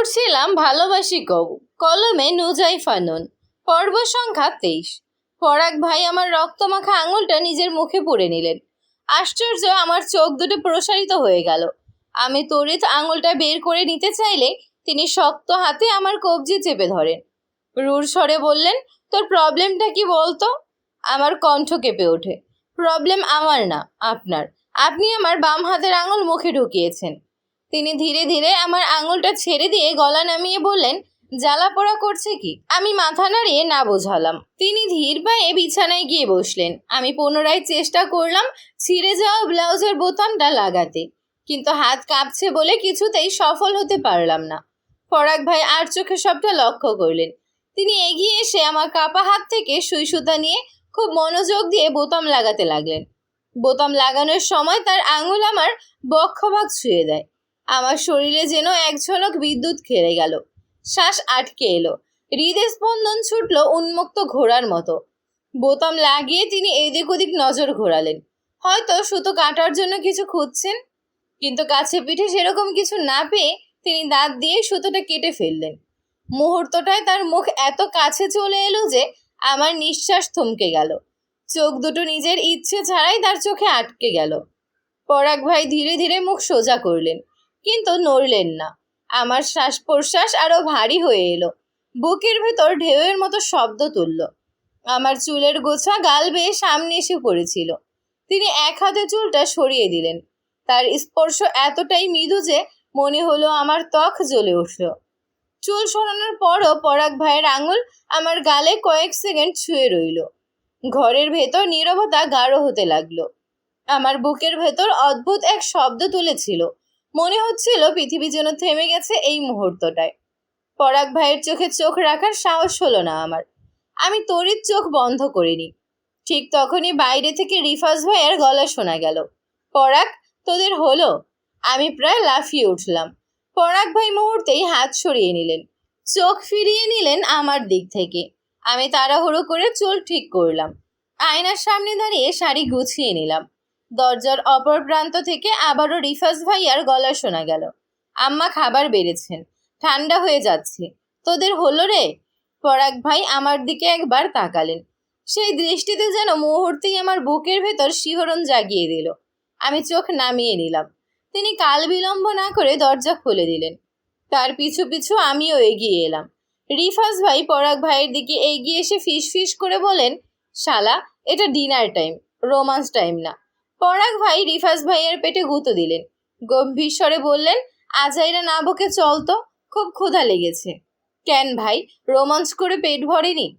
পড়ছিলাম ভালোবাসি কব। কলমে নুজাই ফানুন পর্ব সংখ্যা তেইশ। পরাগ ভাই আমার রক্তমাখা আঙুলটা নিজের মুখে পুড়ে নিলেন। আশ্চর্য, আমার চোখ দুটো প্রসারিত হয়ে গেল। আমি তড়িৎ আঙুলটা বের করে নিতে চাইলে তিনি শক্ত হাতে আমার কবজি চেপে ধরেন। রুর স্বরে বললেন, তোর প্রবলেমটা কি বলতো? আমার কণ্ঠ কেঁপে ওঠে। প্রবলেম আমার না, আপনার। আপনি আমার বাম হাতের আঙুল মুখে ঢুকিয়েছেন। তিনি ধীরে ধীরে আমার আঙুলটা ছেড়ে দিয়ে গলা নামিয়ে বললেন, জ্বালা পোড়া করছে কি? আমি মাথা নাড়িয়ে না বোঝালাম। তিনি ধীর পায়ে বিছানায় গিয়ে বসলেন। আমি পুনরায় চেষ্টা করলাম ছিঁড়ে যাওয়া ব্লাউজের বোতামটা লাগাতে। কিন্তু হাত কাঁপছে বলে কিছুতেই সফল হতে পারলাম না। ফরাক ভাই আর চোখে সবটা লক্ষ্য করলেন। তিনি এগিয়ে এসে আমার কাপা হাত থেকে সুই সুতা নিয়ে খুব মনোযোগ দিয়ে বোতাম লাগাতে লাগলেন। বোতাম লাগানোর সময় তার আঙুল আমার বক্ষভাগ ছুঁয়ে দেয়। আমার শরীরে যেন এক ঝলক বিদ্যুৎ খেলে গেল। শ্বাস আটকে এলো। হৃদয় স্পন্দন ছুটল উন্মুক্ত ঘোড়ার মতো। বোতাম লাগিয়ে তিনি এদিক ওদিক নজর ঘোরালেন। হয়তো সুতো কাটার জন্য কিছু খুঁজছেন, কিন্তু কাছে পিঠে সেরকম কিছু না পেয়ে তিনি দাঁত দিয়ে সুতোটা কেটে ফেললেন। মুহূর্তটায় তার মুখ এত কাছে চলে এলো যে আমার নিঃশ্বাস থমকে গেল। চোখ দুটো নিজের ইচ্ছে ছাড়াই তার চোখে আটকে গেল। পরাগ ভাই ধীরে ধীরে মুখ সোজা করলেন। কিন্তু নড়লেন না। আমার শ্বাস প্রশ্বাস আরও ভারী হয়ে এলো। বুকের ভেতর ঢেউয়ের মতো শব্দ তুলল। আমার চুলের গোছা গাল বেয়ে সামনে এসে পড়েছিল। তিনি এক হাতে চুলটা সরিয়ে দিলেন। তার স্পর্শ এতটাই মৃদু যে মনে হলো আমার ত্বক জ্বলে উঠল। চুল সরানোর পরও পরাগ ভাইয়ের আঙুল আমার গালে কয়েক সেকেন্ড ছুঁয়ে রইল। ঘরের ভেতর নীরবতা গাঢ় হতে লাগল। আমার বুকের ভেতর অদ্ভুত এক শব্দ তুলেছিল। মনে হচ্ছিল পৃথিবী যেন থেমে গেছে এই মুহূর্তটায়। পরাগ ভাইয়ের চোখে চোখ রাখার সাহস হলো না আমার। আমি তড়িৎ চোখ বন্ধ করিনি। ঠিক তখনই বাইরে থেকে রিফাজ ভাইয়ের গলা শোনা গেল। পরাগ, তোদের হলো? আমি প্রায় লাফিয়ে উঠলাম। পরাগ ভাই মুহূর্তেই হাত সরিয়ে নিলেন। চোখ ফিরিয়ে নিলেন আমার দিক থেকে। আমি তাড়াহুড়ো করে চুল ঠিক করলাম। আয়নার সামনে দাঁড়িয়ে শাড়ি গুছিয়ে নিলাম। দরজার অপর প্রান্ত থেকে আবারও রিফাজ ভাইয়ার গলা শোনা গেল। আম্মা খাবার বেড়েছেন, ঠান্ডা হয়ে যাচ্ছে। তোদের হলো রে? পরাগ ভাই আমার দিকে একবার তাকালেন। সেই দৃষ্টিতে যেন মুহূর্তেই আমার বুকের ভেতর শিহরণ জাগিয়ে দিল। আমি চোখ নামিয়ে নিলাম। তিনি কাল বিলম্ব না করে দরজা খুলে দিলেন। তার পিছু পিছু আমিও এগিয়ে এলাম। রিফাজ ভাই পরাগ ভাইয়ের দিকে এগিয়ে এসে ফিস ফিস করে বলেন, শালা, এটা ডিনার টাইম, রোমান্স টাইম না। পরাগ ভাই রিফাজ ভাইয়ের পেটে গুঁতো দিলেন। গম্ভীর স্বরে বললেন, আজাইরা না বকে চল তো, খুব ক্ষুধা লেগেছে। কেন ভাই, রোমাঞ্চ করে পেট ভরেনি?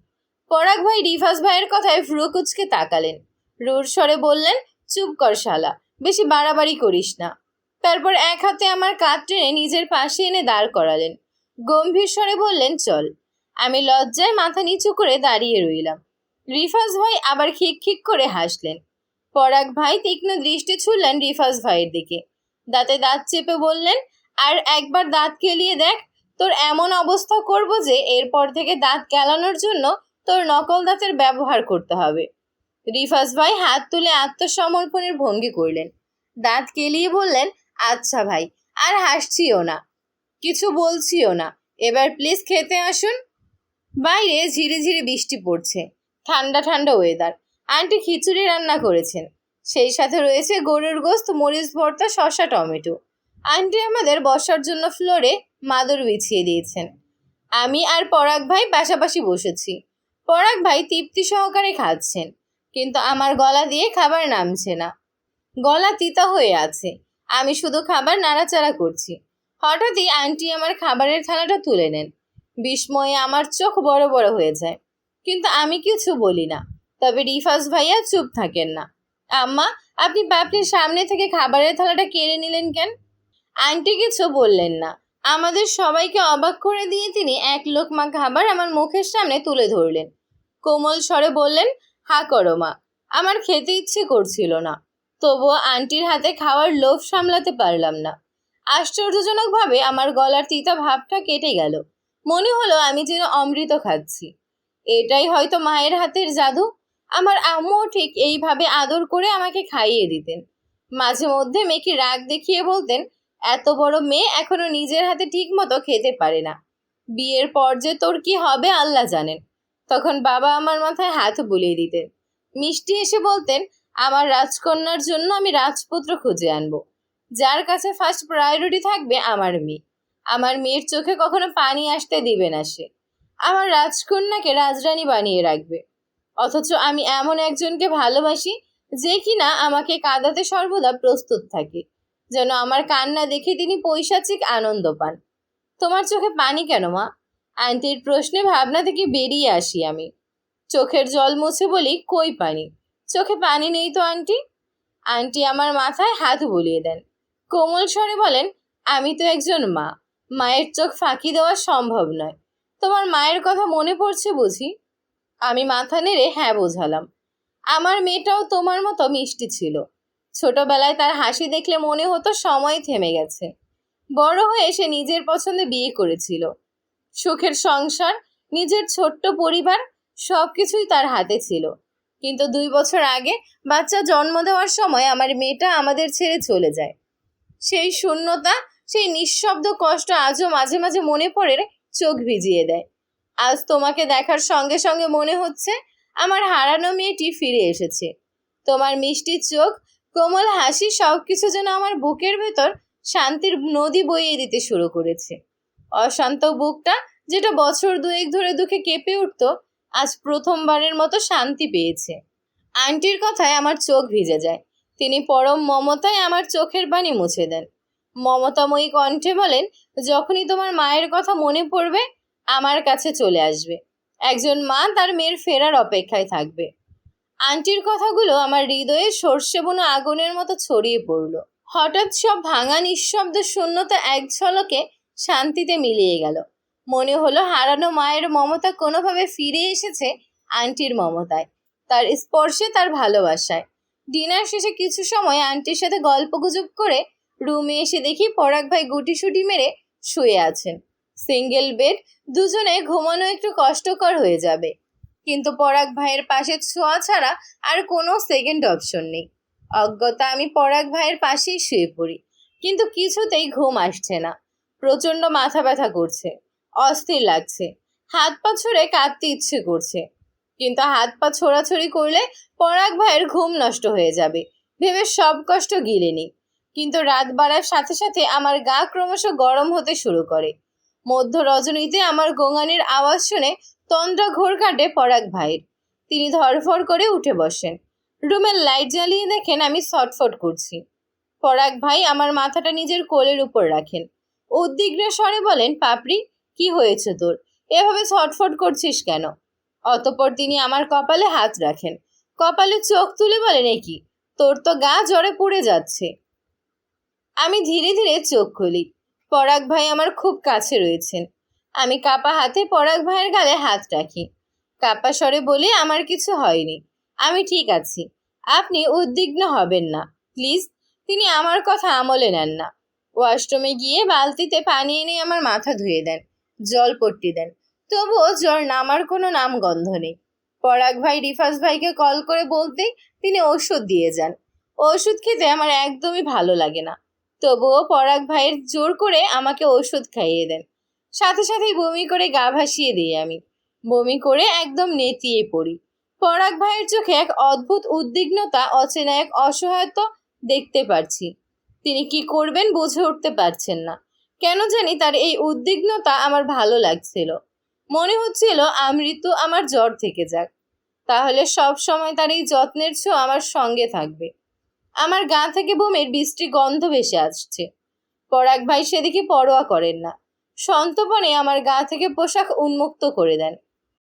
পরাগ ভাই রিফাজ ভাইয়ের কথায় ভ্রু কুচকে তাকালেন। রুর স্বরে বললেন, চুপ কর শালা, বেশি বাড়াবাড়ি করিস না। তারপর এক হাতে আমার কাঁধ টেনে নিজের পাশে এনে দাঁড় করালেন। গম্ভীর স্বরে বললেন, চল। আমি লজ্জায় মাথা নিচু করে দাঁড়িয়ে রইলাম। রিফাজ ভাই আবার খিক খিক করে হাসলেন। পরাগ ভাই তীক্ষ্ণ দৃষ্টি ছুড়লেন রিফাজ ভাইয়ের দিকে। দাঁতে দাঁত চেপে বললেন, আর একবার দাঁত কেলিয়ে দেখ, তোর এমন অবস্থা করব যে এরপর থেকে দাঁত কেলানোর জন্য তোর নকল দাঁতের ব্যবহার করতে হবে। রিফাজ ভাই হাত তুলে আত্মসমর্পণের ভঙ্গি করলেন। দাঁত কেলিয়ে বললেন আচ্ছা ভাই, আর হাসছিও না, কিছু বলছিও না, এবার প্লিজ খেতে আসুন। বাইরে ঝিরে ঝিরে বৃষ্টি পড়ছে, ঠান্ডা ঠান্ডা ওয়েদার আন্টি খিচুড়ি রান্না করেছেন। সেই সাথে রয়েছে গরুর গোস্ত, মরিচ ভর্তা, শসা, টমেটো। আন্টি আমাদের বসার জন্য ফ্লোরে মাদুর বিছিয়ে দিয়েছেন। আমি আর পরাগ ভাই পাশাপাশি বসেছি। পরাগ ভাই তৃপ্তি সহকারে খাচ্ছেন, কিন্তু আমার গলা দিয়ে খাবার নামছে না। গলা তিতা হয়ে আছে, আমি শুধু খাবার নাড়াচাড়া করছি। হঠাৎই আন্টি আমার খাবারের থালাটা তুলে নেন। বিস্ময়ে আমার চোখ বড় বড় হয়ে যায়, কিন্তু আমি কিছু বলি না। তবে রিফাজ ভাইয়া চুপ থাকেন না। আম্মা, আপনি পাপড়ির সামনে থেকে খাবারের থালাটা কেড়ে নিলেন কেন? আন্টি কিছু বললেন না। আমাদের সবাইকে অবাক করে দিয়ে তিনি এক লোকমা খাবার আমার মুখের সামনে তুলে ধরলেন। কোমল স্বরে বললেন, হা করো মা, আমার খেতে ইচ্ছে করছিল না। তবুও আন্টির হাতে খাওয়ার লোভ সামলাতে পারলাম না। আশ্চর্যজনকভাবে আমার গলার তিতা ভাবটা কেটে গেল। মনে হলো আমি যেন অমৃত খাচ্ছি। এটাই হয়তো মায়ের হাতের জাদু। আমার আম্মুও ঠিক এইভাবে আদর করে আমাকে খাইয়ে দিতেন। মাঝে মধ্যে মেয়েকে রাগ দেখিয়ে বলতেন, এত বড় মেয়ে এখনও নিজের হাতে ঠিক মতো খেতে পারে না। বিয়ের পর যে তোর কি হবে আল্লাহ জানেন। তখন বাবা আমার মাথায় হাত বুলিয়ে দিতেন। মিষ্টি এসে বলতেন, আমার রাজকন্যার জন্য আমি রাজপুত্র খুঁজে আনব। যার কাছে ফার্স্ট প্রায়োরিটি থাকবে আমার মেয়ে। আমার মেয়ের চোখে কখনো পানি আসতে দিবে না সে। আমার রাজকন্যাকে রাজরানী বানিয়ে রাখবে। অথচ আমি এমন একজনকে ভালোবাসি যে কিনা আমাকে কাঁদাতে সর্বদা প্রস্তুত থাকে। যেন আমার কান্না দেখে তিনি পৈশাচিক আনন্দ পান। তোমার চোখে পানি কেন, মা? আন্টির প্রশ্নে ভাবনা থেকে বেরিয়ে আসি আমি। চোখের জল মুছে বলি, কই পানি? চোখে পানি নেই তো, আন্টি? আন্টি আমার মাথায় হাত বুলিয়ে দেন। কোমল স্বরে বলেন, আমি তো একজন মা। মায়ের চোখ ফাঁকি দেওয়া সম্ভব নয়। তোমার মায়ের কথা মনে পড়ছে বুঝি? আমি মাথা নেড়ে হ্যাঁ বোঝালাম। আমার মেয়েটাও তোমার মতো মিষ্টি ছিল। ছোটবেলায় তার হাসি দেখলে মনে হতো সময় থেমে গেছে। বড় হয়ে সে নিজের পছন্দে বিয়ে করেছিল। সুখের সংসার, নিজের ছোট্ট পরিবার সব কিছুই তার হাতে ছিল। কিন্তু দুই বছর আগে বাচ্চা জন্ম দেওয়ার সময় আমার মেয়েটা আমাদের ছেড়ে চলে যায়। সেই শূন্যতা, সেই নিঃশব্দ কষ্ট আজও মাঝে মাঝে মনে পড়ে চোখ ভিজিয়ে দেয়। আজ তোমাকে দেখার সঙ্গে সঙ্গে মনে হচ্ছে আমার হারানো মেয়েটি ফিরে এসেছে। তোমার মিষ্টি চোখ, কোমল হাসি সব কিছু যেন আমার বুকের ভেতর শান্তির নদী বইয়ে দিতে শুরু করেছে। অশান্ত বুকটা যেটা বছর দুয়েক ধরে দুঃখে কেঁপে উঠত, আজ প্রথমবারের মতো শান্তি পেয়েছে। আন্টির কথায় আমার চোখ ভিজে যায়। তিনি পরম মমতায় আমার চোখের পানি মুছে দেন। মমতাময়ী কণ্ঠে বলেন, যখনই তোমার মায়ের কথা মনে পড়বে আমার কাছে চলে আসবে। একজন মা তার মেয়ের ফেরার অপেক্ষায় থাকবে। আন্টির কথাগুলো আমার হৃদয়ে সর্ষে বুনো আগুনের মতো ছড়িয়ে পড়ল। হঠাৎ সব ভাঙা নিঃশব্দ শূন্যতা এক ঝলকে শান্তিতে মিলিয়ে গেল। মনে হলো হারানো মায়ের মমতা কোনোভাবে ফিরে এসেছে আন্টির মমতায়। তার স্পর্শে, তার ভালোবাসায়। ডিনার শেষে কিছু সময় আন্টির সাথে গল্পগুজব করে রুমে এসে দেখি পরাগ ভাই গুটিসুটি মেরে শুয়ে আছেন। সিঙ্গেল বেড, দুজনে ঘুমানো একটু কষ্টকর হয়ে যাবে। কিন্তু পরাগ ভাইয়ের পাশে ছোঁয়া ছাড়া আর কোনো সেকেন্ড অপশন নেই। অজ্ঞতা, আমি পরাগ ভাইয়ের পাশেই শুয়ে পড়ি। কিন্তু কিছুতেই ঘুম আসছে না। প্রচণ্ড মাথা ব্যথা করছে। অস্থির লাগছে। হাত পা ছুঁড়ে কাঁদতে ইচ্ছে করছে। কিন্তু হাত পা ছোড়াছড়ি করলে পরাগ ভাইয়ের ঘুম নষ্ট হয়ে যাবে। ভেবে সব কষ্ট গিলে নিই। কিন্তু রাত বাড়ার সাথে সাথে আমার গা ক্রমশ গরম হতে শুরু করে। মধ্য রজনীতে আমার গোঙানির আওয়াজ শুনে তন্দ্রা ঘোর কাটে পরাগ ভাইয়ের। তিনি ধরফড় করে উঠে বসেন। রুমের লাইট জ্বালিয়ে দেখেন আমি ছটফট করছি। পরাগ ভাই আমার মাথাটা নিজের কোলের উপর রাখেন। উদ্বিগ্ন স্বরে বলেন, পাপড়ি, কি হয়েছে তোর? এভাবে ছটফট করছিস কেন? অতপর তিনি আমার কপালে হাত রাখেন। কপালে চোখ তুলে বলেন কি? তোর তো গা জ্বরে পুড়ে যাচ্ছে। আমি ধীরে ধীরে চোখ খুলি। পরাগ ভাই আমার খুব কাছে রয়েছেন। আমি কাপা হাতে পরাগ ভাইয়ের গালে হাত রাখি। কাপা স্বরে বলি, আমার কিছু হয়নি। আমি ঠিক আছি। আপনি উদ্বিগ্ন হবেন না। প্লিজ, তিনি আমার কথা আমলে নেন না। ওয়াশরুমে গিয়ে বালতিতে পানি এনে আমার মাথা ধুয়ে দেন জল পট্টি দেন। তবুও জ্বর নামার কোনো নাম গন্ধ নেই। পরাগ ভাই রিফাজ ভাইকে কল করে বলতেই তিনি ওষুধ দিয়ে যান। ওষুধ খেতে আমার একদমই ভালো লাগে না। তবুও পরাগ ভাইয়ের জোর করে আমাকে ওষুধ খাইয়ে দেন। সাথে সাথেই বমি করে গা ভাসিয়ে দিই আমি। বমি করে একদম নেতিয়ে পড়ি। পরাগ ভাইয়ের চোখে এক অদ্ভুত উদ্বিগ্নতা, অচেনা এক অসহায়তা দেখতে পারছি। তিনি কি করবেন বুঝে উঠতে পারছেন না। কেন জানি তার এই উদ্বিগ্নতা আমার ভালো লাগছিল। মনে হচ্ছিল আমৃত্যু আমার জ্বর থেকে যাক। তাহলে সব সময় তার এই যত্নের ছো আমার সঙ্গে থাকবে। আমার গা থেকে বোমের বৃষ্টি গন্ধ ভেসে আসছে। পরাগ ভাই সেদিকে পরোয়া করেন না। সন্তপনে আমার গা থেকে পোশাক উন্মুক্ত করে দেন।